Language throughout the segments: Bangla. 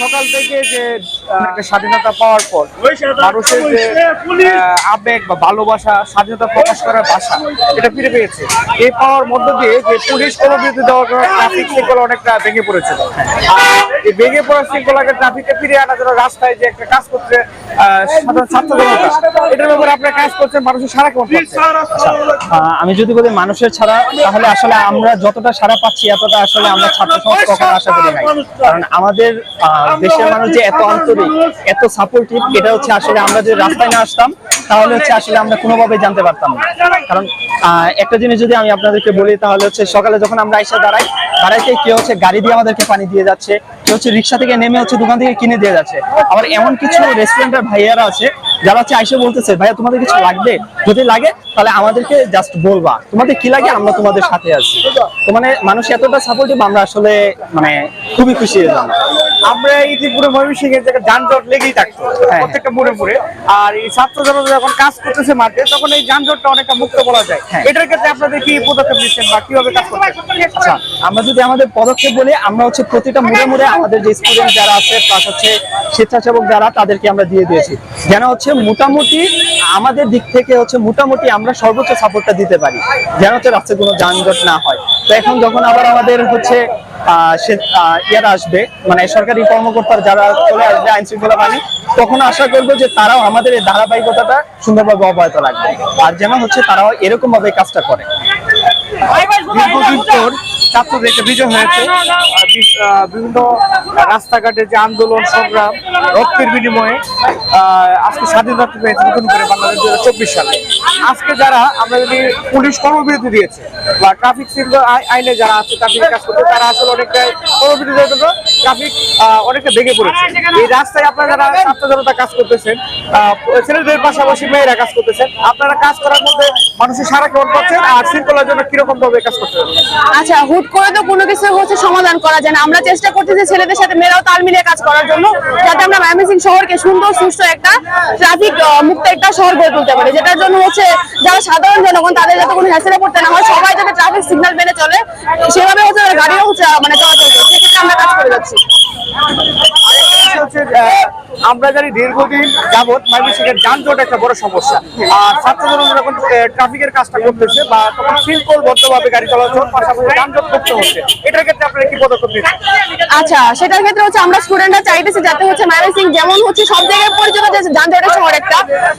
সকাল থেকে যে একটা স্বাধীনতা পাওয়ার পর মানুষের যে আবেগ বা ভালোবাসা স্বাধীনতা প্রকাশ করার ভাষা এটা ফিরে পেয়েছে। এই পাওয়ার মধ্য দিয়ে যে পুলিশ কর্মবিরতি দেওয়ার কারণে ট্রাফিক শৃঙ্খলা অনেকটা ভেঙে পড়েছে। আর ভেঙে পড়া শৃঙ্খলাকে ট্রাফিককে ফিরিয়ে আনার জন্য রাস্তায় যে একটা কাজ করছে কেমন আমি যদি বলি মানুষের ছাড়া, তাহলে আসলে আমরা যতটা সারা পাচ্ছি, এতটা আসলে আমরা ছাত্র সমাজ আশা করি নাই। কারণ আমাদের দেশের মানুষ যে এত আন্তরিক, এত সাপোর্টিভ এটা হচ্ছে আসলে আমরা যদি রাস্তায় না আসতাম, তাহলে হচ্ছে আসলে আমরা কোনোভাবে জানতে পারতাম না। কারণ একটা জিনিস যদি আমি আপনাদেরকে বলি, তাহলে হচ্ছে সকালে যখন আমরা এসে দাঁড়াই দাঁড়াইতে কেউ হচ্ছে, গাড়ি দিয়ে আমাদেরকে পানি দিয়ে যাচ্ছে হচ্ছে রিক্সা থেকে নেমে হচ্ছে দোকান থেকে কিনে দিয়ে যাচ্ছে। আবার এমন কিছু রেস্টুরেন্টের ভাইয়ারা আছে, যারা হচ্ছে আইসে বলতেছে, ভাইয়া, তোমাদের কিছু লাগবে? যদি লাগে, তাহলে আমাদেরকে জাস্ট বলবা। তোমাদের কি লাগে, আমরা তোমাদের সাথে আছি। তো মানে মানুষ এতটা সাপোর্টিভ আমরা আসলে মানে খুবই খুশি যাব। আমরা এই যে ইতিপুরে ময়মনসিংহের জায়গায় যানজট লেগেই থাকতো হ্যাঁ। প্রত্যেকটা মোড়ে মোড়ে আর এই ছাত্র জনতা যখন কাজ করতেছে মাঠে তখন এই যানজটটা অনেকটা মুক্ত বলা যায় হ্যাঁ। এটার ক্ষেত্রে আপনাদের কি পদক্ষেপ নিচ্ছেন বা কীভাবে কাজ করছেন আচ্ছা আমরা যদি আমাদের পদক্ষেপ বলি আমরা হচ্ছে প্রতিটা মুড়ে মুড়ে আমাদের যে স্টুডেন্ট যারা আছে প্লাস হচ্ছে স্বেচ্ছাসেবক যারা তাদেরকে আমরা দিয়ে দিয়েছি যেন হচ্ছে মোটামুটি আমাদের দিক থেকে হচ্ছে মোটামুটি আমরা সর্বোচ্চ সাপোর্টটা দিতে পারি যেন হচ্ছে রাস্তায় কোনো যানজট না হয় তো এখন যখন আবার আমাদের হচ্ছে ইয়ারা আসবে মানে সরকারি কর্মকর্তার যারা চলে আসবে আইন শৃঙ্খলা বাহিনী তখন আশা করব যে তারাও আমাদের এই ধারাবাহিকতাটা সুন্দরভাবে অব্যাহত রাখবে আর যেন হচ্ছে তারাও এরকম ভাবে কাজটা করে দীর্ঘদিন পর ছাত্রদের একটা বিজয় হয়েছে। বিভিন্ন রাস্তাঘাটে যে আন্দোলন, সংগ্রাম, রক্তের বিনিময়ে আজকে স্বাধীনতা পেয়েছে নতুন করে বাংলাদেশ দু চব্বিশ সালে। আজকে যারা, আমরা যদি পুলিশ কর্মবিরতি দিয়েছে বা ট্রাফিক সিগন্যাল আই- আইনে যারা আছে, ট্রাফিক কাজ তারা আসলে অনেকটাই কর্মবিরতি ট্রাফিক অনেকটা ভেঙে পড়েছে এই রাস্তায় আপনারা যারা ছাত্র জনতা কাজ করতেছেন ছেলেদের পাশাপাশি মেয়েরা কাজ করতেছেন, আপনারা কাজ করার মধ্যে মানুষের সারা কেমন পাচ্ছেন? আর শৃঙ্খলার জন্য কীরকম ভাবে কাজ করতেছেন আচ্ছা হুট করে তো কোনো কিছু হচ্ছে সমাধান করা যায় না। আমরা চেষ্টা করতেছি ছেলেদের সাথে মেয়েরাও তাল মিলিয়ে কাজ করার জন্য, যাতে আমরা ময়মনসিংহ শহরকে সুন্দর সুস্থ একটা ট্রাফিক মুক্ত একটা শহর গড়ে তুলতে পারি। যেটার জন্য হচ্ছে যারা সাধারণ জনগণ, তাদের যাতে কোনো হ্যাসেলে পড়তে না হয়, সবাই যাতে ট্রাফিক সিগন্যাল মেনে চলে, সেভাবে হচ্ছে গাড়িও হচ্ছে মানে চলাচল করে। সেক্ষেত্রে আমরা কাজ করে যাচ্ছি। হচ্ছে আমরা জানি দীর্ঘদিন যাবৎ ময়মনসিংহের যানজট একটা বড় সমস্যা। আর ছাত্র জনতা যখন ট্রাফিকের কাজটা করতেছে বা তখন শৃঙ্খলবদ্ধভাবে গাড়ি চলাচল পাশাপাশি যানজট করতে হচ্ছে। এটার ক্ষেত্রে আপনারা কি পদক্ষেপ নিচ্ছেন? আচ্ছা সেটার ক্ষেত্রে হচ্ছে আমরা স্টুডেন্টরা চাইতেছি যাতে হচ্ছে ময়মনসিং যেমন হচ্ছে সব জায়গায় পরিচিত যে যানজটের শহর একটা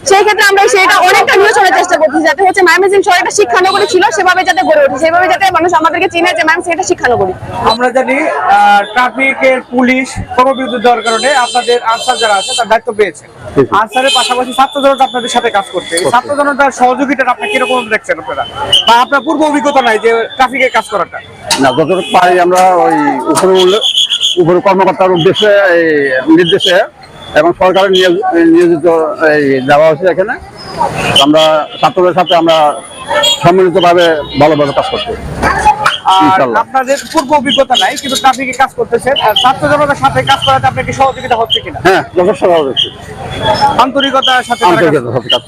সেই ক্ষেত্রে আমরা সেটা অনেকটা নিয়ে চলার চেষ্টা করতেছি যাতে হচ্ছে ময়মনসিং শহর একটা শিক্ষানগরী ছিল সেভাবে যাতে গড়ে ওঠে। সেভাবে যাতে মানুষ আমাদেরকে চিনে যে ময়মনসিং একটা শিক্ষানগরী। আমরা জানি ট্রাফিকের পুলিশ কর্মবিরতি দেওয়ার কারণে আপনাদের আনসার যারা আছে তার দায়িত্ব পেয়েছে আনসারের পাশাপাশি ছাত্র জনতা আপনাদের সাথে কাজ করছে। ছাত্র জনতার সহযোগিতাটা আপনি কীরকম দেখছেন আপনারা? বা আপনার পূর্ব অভিজ্ঞতা নাই যে ট্রাফিকে কাজ করাটা? না যতটুকু পারি আমরা ওই উপরে উপরে কর্মকর্তার উদ্দেশ্যে এই নির্দেশে এবং সরকারের নিয়োজিত এই দেওয়া হয়েছে এখানে। আমরা ছাত্রদের সাথে আমরা সম্মিলিতভাবে ভালোভাবে কাজ করতে আর। আপনাদের পূর্ব অভিজ্ঞতা নাই কিন্তু ট্রাফিকে কাজ করতেছেন? আর ছাত্র জনতার সাথে কাজ করাতে সহযোগিতা হচ্ছে কিনা? হ্যাঁ যথেষ্ট হচ্ছে আন্তরিকতার সাথে সাথে কাজ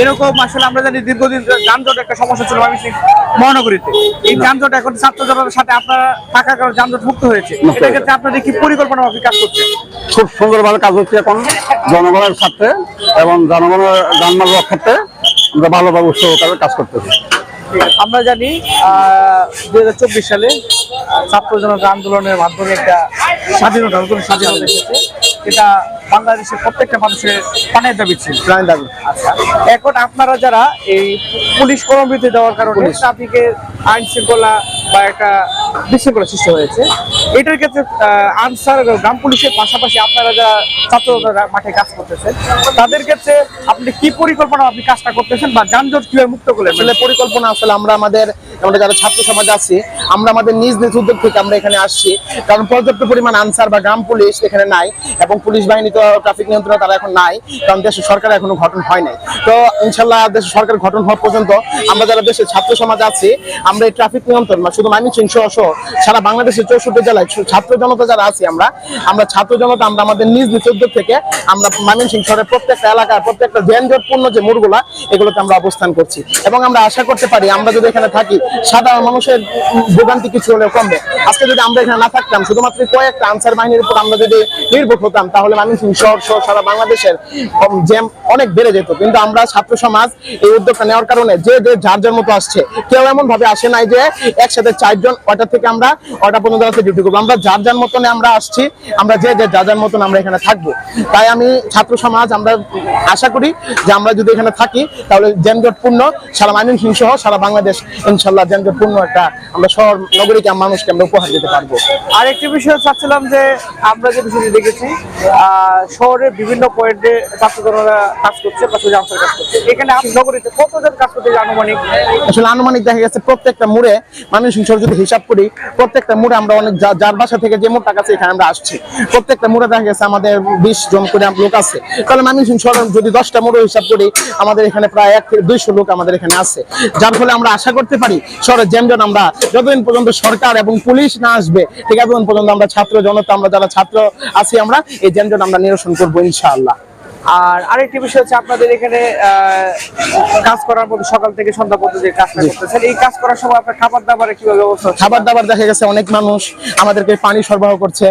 এরকম আসলে আমরা জানি দীর্ঘদিন যানজট একটা সমস্যা ছিল ময়মনসিংহ মহানগরীতে। এই যানজট এখন ছাত্র জনতার সাথে আপনারা থাকার কারণে যানজট মুক্ত হয়েছে। এটা আপনাদের কি পরিকল্পনা মাফিক কাজ করছে খুব সুন্দরভাবে কাজ হচ্ছে এখন জনগণের স্বার্থে এবং জনগণের যানমাল রক্ষার্থে আমরা ভালোভাবে উৎসব কাজ করতেছি। আমরা জানি দুই হাজার চব্বিশ সালে ছাত্র জনতা আন্দোলনের মাধ্যমে একটা স্বাধীনতা, নতুন স্বাধীনতা এসেছে। এটা বাংলাদেশের প্রত্যেকটা মানুষের প্রাণের দাবি ছিল। প্রাণ দাবি। আচ্ছা এখন আপনারা যারা এই পুলিশ কর্মবিরতি দেওয়ার কারণে ট্রাফিকের আইন শৃঙ্খলা বা একটা বিশৃঙ্খলা সৃষ্টি হয়েছে এটার ক্ষেত্রে আনসার গ্রাম পুলিশের পাশাপাশি আপনারা যারা ছাত্ররা মাঠে কাজ করতেছেন তাদের ক্ষেত্রে আপনি কি পরিকল্পনা আপনি কাজটা করতেছেন বা যানজট কীভাবে মুক্ত করলেন? পরিকল্পনা আসলে আমরা আমাদের আমরা যারা ছাত্র সমাজ আছি, আমরা আমাদের নিজ নিজ উদ্যোগ থেকে আমরা এখানে আসছি। কারণ পর্যাপ্ত পরিমাণ আনসার বা গ্রাম পুলিশ এখানে নাই এবং পুলিশ বাহিনী তো ট্রাফিক নিয়ন্ত্রণ তারা এখন নাই, কারণ দেশের সরকার এখনও গঠন হয় নাই। তো ইনশাল্লাহ দেশের সরকার গঠন হওয়া পর্যন্ত আমরা যারা দেশের ছাত্র সমাজ আছি, আমরা এই ট্রাফিক নিয়ন্ত্রণ শুধু ময়মনসিংহ সহ সারা বাংলাদেশের চৌষট্টি জেলায় ছাত্র জনতা যারা আছি আমরা আমরা ছাত্র জনতা, আমরা আমাদের নিজ নিজ উদ্যোগ থেকে আমরা ময়মনসিংহ শহরের প্রত্যেকটা এলাকায় প্রত্যেকটা ধ্যানজটপূর্ণ যে মোড়গুলা, এগুলোতে আমরা অবস্থান করছি। এবং আমরা আশা করতে পারি, আমরা যদি এখানে থাকি সাধারণ মানুষের ভোগান্তি কিছু হলেও কমবে। আজকে যদি আমরা এখানে না থাকতাম, শুধুমাত্র কয়েকটা আনসার বাহিনীর উপর আমরা যদি নির্ভর হতাম, তাহলে ময়মনসিংহ শহর সহ সারা বাংলাদেশের জ্যাম অনেক বেড়ে যেত। কিন্তু আমরা ছাত্র সমাজ এই উদ্যোগটা নেওয়ার কারণে যে যে যার যার মতো আসছে, কেউ এমন ভাবে আসে নাই যে একসাথে চারজন ওটা থেকে আমরা ওটা পর্যন্ত রাস্তায় ডিউটি করব। আমরা যার যার মতনে আমরা আসছি, আমরা যে যে যার যার মতন আমরা এখানে থাকব। তাই আমি ছাত্র সমাজ আমরা আশা করি যে আমরা যদি এখানে থাকি, তাহলে যানজটপূর্ণ সারা ময়মনসিংহ সহ সারা বাংলাদেশ ইনশাল্লাহ যানজটপূর্ণ একটা আমরা শহর নগরীকে মানুষকে আমরা উপহার দিতে পারব। আরেকটি বিষয় চাচ্ছিলাম যে আমরা যে বিষয়টি দেখেছি শহরের বিভিন্ন পয়েন্টে ছাত্রজনরা কাজ করছে পাশাপাশি আনসার কাজ করছে। এখানে নগরীতে কতজন কাজ করতে আনুমানিক? আসলে আনুমানিক দেখা গেছে প্রত্যেকটা মোড়ে মানুষ যদি হিসাব করি প্রত্যেকটা মোড়ে আমরা অনেক যার বাসা থেকে যে মোড়টা কাছে এখানে আমরা আসছি। প্রত্যেকটা মোড়ে দেখা গেছে আমাদের বিশ জন করে লোক আছে। তাহলে শহর যদি দশটা মোড়ে হিসাব করি আমাদের এখানে প্রায় এক থেকে দুইশো লোক আমাদের এখানে আছে। যার ফলে আমরা আশা করতে পারি শহরের জ্যামজন আমরা। যতদিন পর্যন্ত সরকার এবং পুলিশ না আসবে, ঠিক আছে পর্যন্ত আমরা ছাত্র জনতা, আমরা যারা ছাত্র আছি আমরা, এই জ্যামজন আমরা নিরসন করব ইনশাআল্লাহ। আর আরেকটি বিষয় হচ্ছে আপনাদের এখানে কাজ করার মধ্যে সকাল থেকে সন্ধ্যা পর্যন্ত যে কাজটা করতেছেন এই কাজ করার সময় আপনার খাবার দাবারের কীভাবে ব্যবস্থা? খাবার দাবার দেখা গেছে অনেক মানুষ আমাদেরকে পানি সরবরাহ করছে।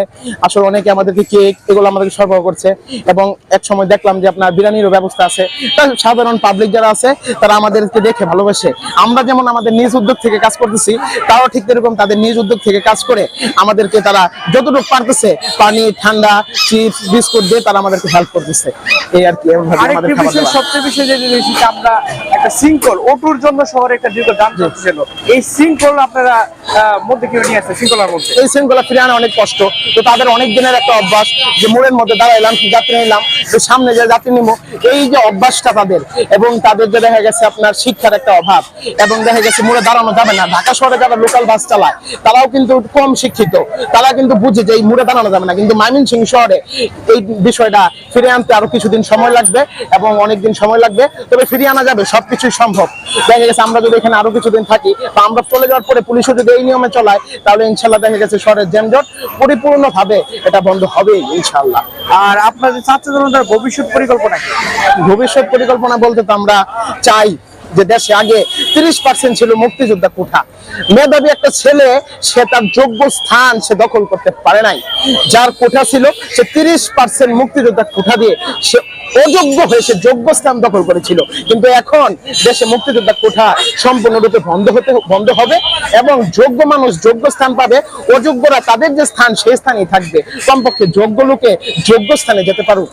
আসলে অনেকে আমাদেরকে কেক এগুলো আমাদেরকে সরবরাহ করছে। এবং এক সময় দেখলাম যে আপনার বিরিয়ানিরও ব্যবস্থা আছে। সাধারণ পাবলিক যারা আছে তারা আমাদেরকে দেখে ভালোবাসে। আমরা যেমন আমাদের নিজ উদ্যোগ থেকে কাজ করতেছি তারাও ঠিক এরকম তাদের নিজ উদ্যোগ থেকে কাজ করে আমাদেরকে তারা যতটুকু পারতেছে পানি ঠান্ডা চিপস বিস্কুট দিয়ে তারা আমাদেরকে হেল্প করতেছে। এই আর কি আরেকটি বিষয় সবচেয়ে বেশি যে জিনিস আমরা একটা সিঙ্কল ওটুর জন্য শহরে একটা দীর্ঘ যান ছিল এই সিঙ্কল আপনারা মধ্যে কেউ নিয়ে আসছে সিঙ্কলার মধ্যে? এই শৃঙ্খলা ফিরে আনা অনেক কষ্ট। তো তাদের অনেক দিনের একটা অভ্যাস যে মোড়ের মধ্যে দাঁড়াইলাম কি যাত্রী নিলাম সামনে যে যাত্রী নিবো এই যে অভ্যাসটা তাদের এবং তাদের যে দেখা গেছে আপনার শিক্ষার একটা অভাব এবং দেখা গেছে মোড়ে দাঁড়ানো যাবে না। ঢাকা শহরে যারা লোকাল বাস চালায় তারাও কিন্তু কম শিক্ষিত। তারা কিন্তু বুঝে যে এই মোড়ে দাঁড়ানো যাবে না। কিন্তু মাইমিন সিং শহরে এই বিষয়টা ফিরে আনতে আরও কিছুদিন সময় লাগবে এবং অনেকদিন সময় লাগবে তবে ফিরিয়ে আনা যাবে সব কিছুই সম্ভব। দেখা গেছে আমরা যদি এখানে আরও কিছুদিন থাকি বা আমরা চলে যাওয়ার পরে পুলিশও যদি এই নিয়মে চলায় তাহলে ইনশাল্লাহ দেখা গেছে শহরের যানজট পরিপূর্ণভাবে এটা বন্ধ হবেই ইনশাল্লাহ আর আপনাদের ছাত্র জনতার ভবিষ্যৎ পরিকল্পনা ভবিষ্যৎ পরিকল্পনা বলতে তো আমরা চাই যে দেশে আগে তিরিশ পার্সেন্ট ছিল মুক্তিযোদ্ধা কোঠা। মেধাবী একটা ছেলে, সে তার যোগ্য স্থান সে দখল করতে পারে নাই। যার কোঠা ছিল, সে তিরিশ পার্সেন্ট মুক্তিযোদ্ধা কোঠা দিয়ে সে অযোগ্য হয়ে সে যোগ্য স্থান দখল করেছিল। কিন্তু এখন দেশে মুক্তিযোদ্ধা কোঠা সম্পূর্ণরূপে বন্ধ হতে, বন্ধ হবে এবং যোগ্য মানুষ যোগ্য স্থান পাবে, অযোগ্যরা তাদের যে স্থান, সেই স্থানেই থাকবে। কমপক্ষে যোগ্য লোকে যোগ্য স্থানে যেতে পারুক।